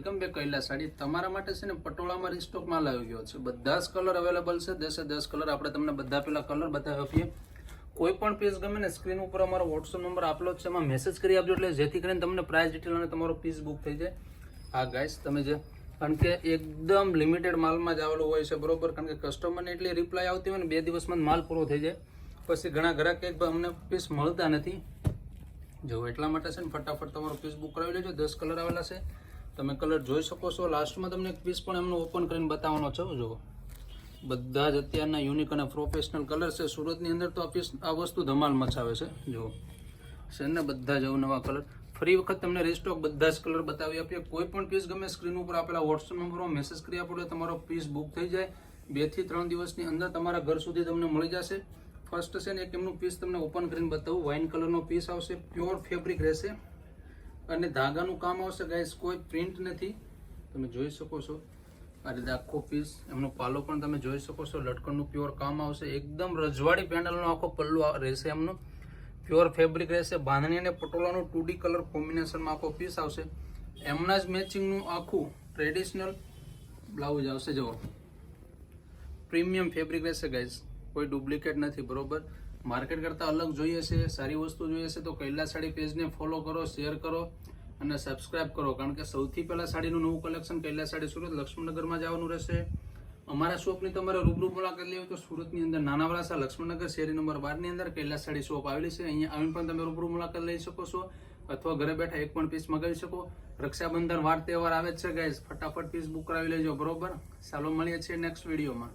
Welcome back Kaila sari તમારા માટે છે ને પટોળામાં રિસ્ટોક માલ આવી ગયો છે. બધા જ કલર અવેલેબલ છે દસે દસ કલર આપણે તમને બધા પેલા કલર બધા આપીએ. કોઈ પણ પીસ ગમે ને સ્ક્રીન ઉપર અમારો વોટ્સઅપ નંબર આપેલો છે. એમાં મેસેજ કરી આપજો એટલે જેથી કરીને તમને પ્રાઇસ ડિટેલ અને તમારો પીસ બુક થઈ જાય. હા ગાઈસ તમે જે કારણ કે એકદમ લિમિટેડ માલમાં જ આવેલો હોય છે, બરોબર? કારણ કે કસ્ટમરને એટલી રિપ્લાય આવતી હોય ને બે દિવસમાં માલ પૂરો થઈ જાય. પછી ઘણા ગ્રાહક એક અમને પીસ મળતા નથી. જો એટલા માટે છે ને ફટાફટ તમારો પીસ બુક કરાવી લેજો. દસ કલર આવેલા છે. તમે કલર જોઈ શકો છો. લાસ્ટમાં તમને એક પીસ પણ એમનો ઓપન કરીને બતાવવાનો છે. જુઓ. બધા જ અત્યારના યુનિક અને પ્રોફેશનલ કલર છે. સુરતની અંદર તો આ પીસ આ વસ્તુ ધમાલ મચાવે છે. જુઓ. છે ને બધા જ અવનવા કલર ફરી વખત તમને રેસ્ટોક બધા જ કલર બતાવી આપીએ. કોઈ પણ પીસ ગમે સ્ક્રીન ઉપર આપેલા વોટ્સઅપ નંબરમાં મેસેજ કરી આપો તમારો પીસ બુક થઈ જાય. બેથી ત્રણ દિવસની અંદર તમારા ઘર સુધી તમને મળી જશે. ફર્સ્ટ છે ને એક એમનું પીસ તમને ઓપન કરીને બતાવું. વાઇન કલરનો પીસ આવશે. પ્યોર ફેબ્રિક રહેશે. અને ધાગાનું કામ આવશે ગાઈસ કોઈ પ્રિન્ટ નથી. તમે જોઈ શકો છો. આ રીતે આખો પીસ એમનો પાલો પણ તમે જોઈ શકો છો. લટકણનું પ્યોર કામ આવશે. એકદમ રજવાડી પેન્ડલનો આખો પલ્લો રહેશે એમનો. પ્યોર ફેબ્રિક રહેશે. બાંધણી અને પટોળાનું ટુ કલર કોમ્બિનેશનમાં આખો પીસ આવશે. એમના જ મેચિંગનું આખું ટ્રેડિશનલ બ્લાઉઝ આવશે. જુઓ. પ્રીમિયમ ફેબ્રિક રહેશે ગાઈઝ કોઈ ડુપ્લિકેટ નથી, બરોબર? માર્કેટ કરતાં અલગ જોઈએ છે, સારી વસ્તુ જોઈએ છે, તો કૈલા સાડી પેજને ફોલો કરો શેર કરો અને સબસ્ક્રાઇબ કરો. કારણ કે સૌથી પહેલાં સાડીનું નવું કલેક્શન કૈલા સાડી સુરત લક્ષ્મણનગરમાં જવાનું રહેશે. અમારા શોપની તમારે રૂબરૂ મુલાકાત લેવી તો સુરતની અંદર નાના વરાસા લક્ષ્મણનગર શેરી નંબર બારની અંદર કૈલા સાડી શોપ આવેલી છે. અહીંયા આવીને પણ તમે રૂબરૂ મુલાકાત લઈ શકો છો અથવા ઘરે બેઠા એક પણ પીસ મગાવી શકો. રક્ષાબંધન વાર તહેવાર આવે છે ગાઈઝ ફટાફટ પીસ બુક કરાવી લેજો, બરોબર? ચાલો, મળીએ છીએ નેક્સ્ટ વિડીયોમાં